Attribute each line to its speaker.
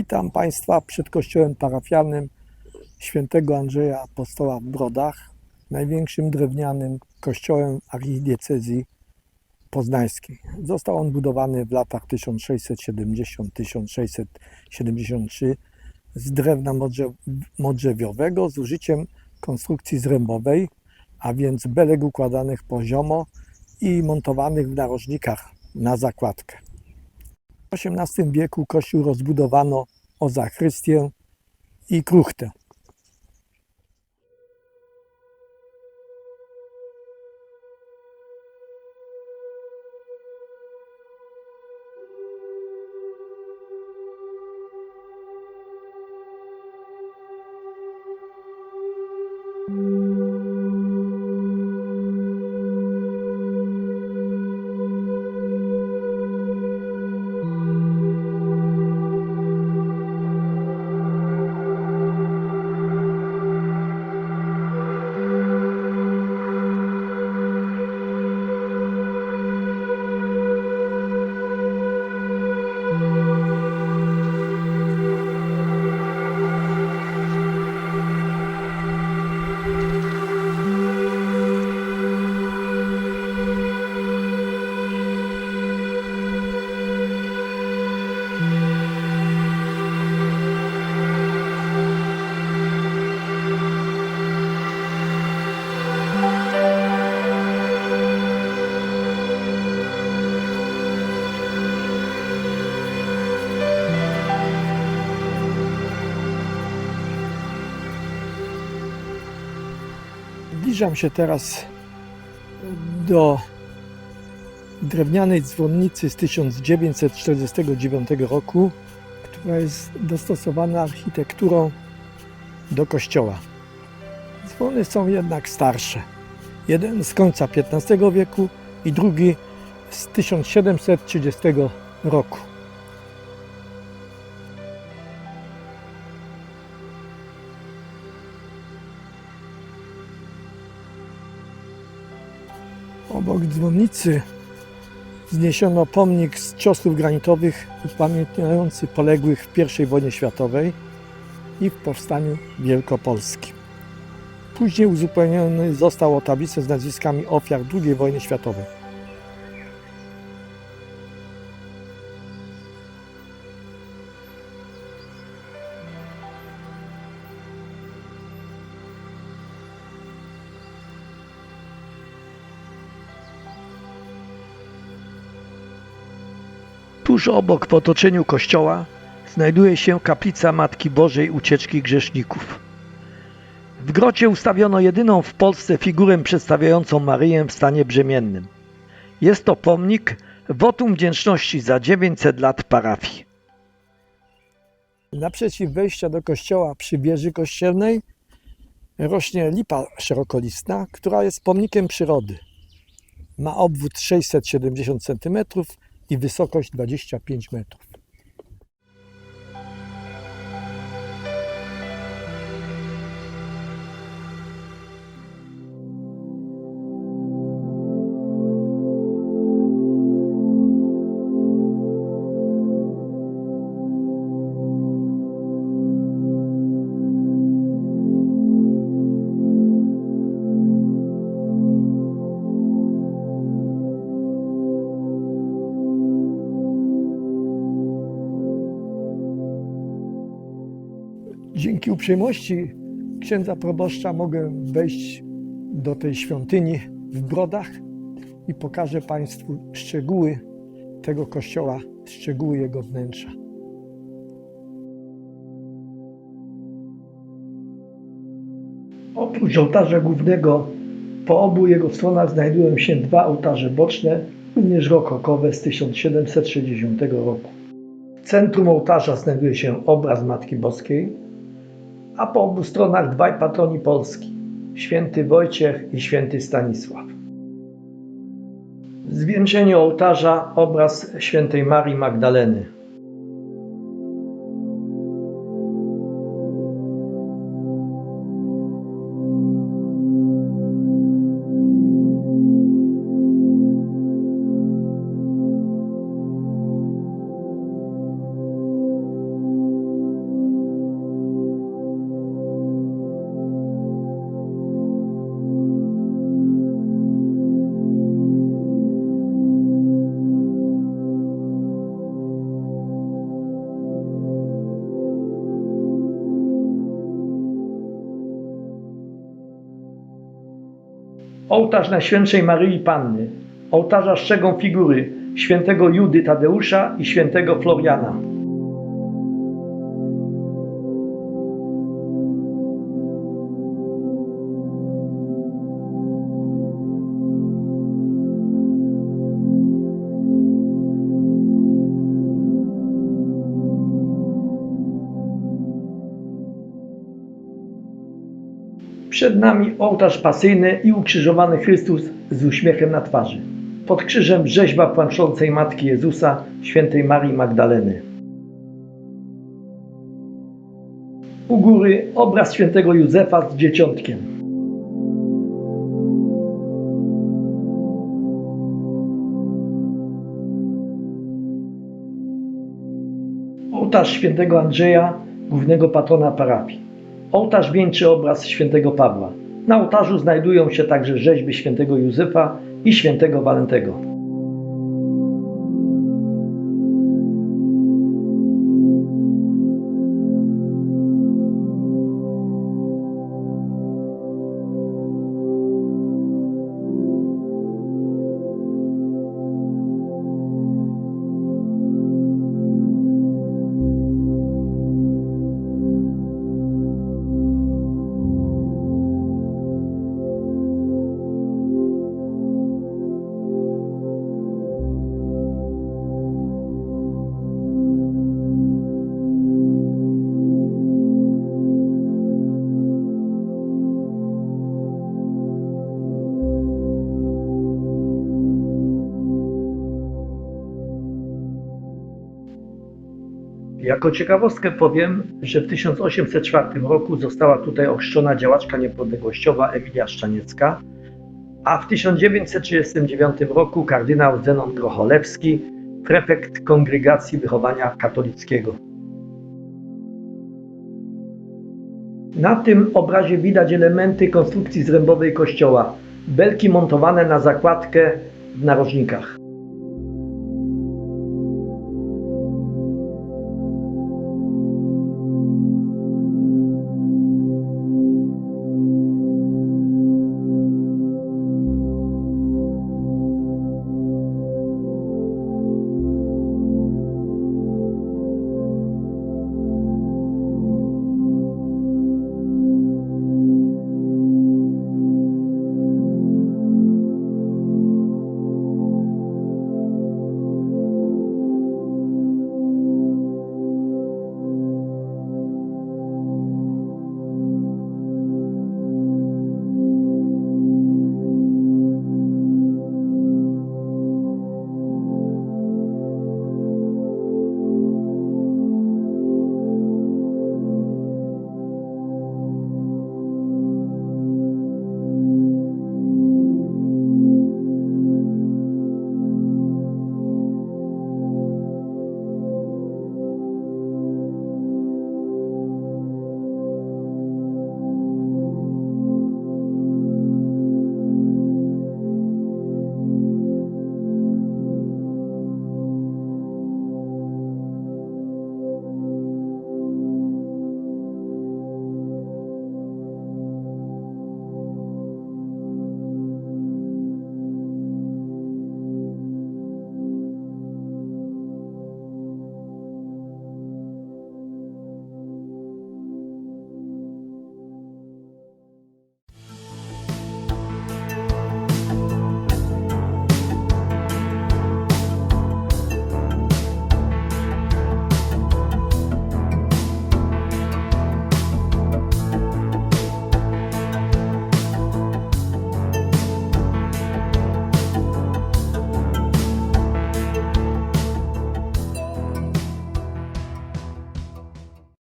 Speaker 1: Witam Państwa przed kościołem parafialnym świętego Andrzeja Apostoła w Brodach, największym drewnianym kościołem archidiecezji poznańskiej. Został on budowany w latach 1670-1673 z drewna modrze- modrzewiowego z użyciem konstrukcji zrębowej, a więc belek układanych poziomo i montowanych w narożnikach na zakładkę. XVIII wieku kościół rozbudowano o zachrystię i kruchtę. Zbliżam się teraz do drewnianej dzwonnicy z 1949 roku, która jest dostosowana architekturą do kościoła. Dzwony są jednak starsze. Jeden z końca XV wieku i drugi z 1730 roku. Obok dzwonnicy wzniesiono pomnik z ciosów granitowych upamiętniający poległych w I wojnie światowej i w powstaniu wielkopolskim. Później uzupełniony został o tablicę z nazwiskami ofiar II wojny światowej. Tuż obok w otoczeniu kościoła znajduje się kaplica Matki Bożej Ucieczki Grzeszników. W grocie ustawiono jedyną w Polsce figurę przedstawiającą Maryję w stanie brzemiennym. Jest to pomnik wotum wdzięczności za 900 lat parafii. Naprzeciw wejścia do kościoła przy wieży kościelnej rośnie lipa szerokolistna, która jest pomnikiem przyrody. Ma obwód 670 cm i wysokość 25 metrów. Dzięki uprzejmości księdza proboszcza mogę wejść do tej świątyni w Brodach i pokażę Państwu szczegóły tego kościoła, szczegóły jego wnętrza. Oprócz ołtarza głównego, po obu jego stronach znajdują się dwa ołtarze boczne, również rokokowe z 1760 roku. W centrum ołtarza znajduje się obraz Matki Boskiej, a po obu stronach dwaj patroni Polski, święty Wojciech i święty Stanisław. W zwieńczeniu ołtarza obraz świętej Marii Magdaleny.
Speaker 2: Ołtarz Najświętszej Maryi Panny. Ołtarza strzegą figury świętego Judy Tadeusza i świętego Floriana. Przed nami ołtarz pasyjny i ukrzyżowany Chrystus z uśmiechem na twarzy. Pod krzyżem rzeźba płaczącej Matki Jezusa, świętej Marii Magdaleny. U góry obraz świętego Józefa z dzieciątkiem. Ołtarz świętego Andrzeja, głównego patrona parafii. Ołtarz wieńczy obraz świętego Pawła. Na ołtarzu znajdują się także rzeźby świętego Józefa i świętego Walentego. Jako ciekawostkę powiem, że w 1804 roku została tutaj ochrzczona działaczka niepodległościowa Emilia Szczaniecka, a w 1939 roku kardynał Zenon Grocholewski, prefekt Kongregacji Wychowania Katolickiego. Na tym obrazie widać elementy konstrukcji zrębowej kościoła, belki montowane na zakładkę w narożnikach.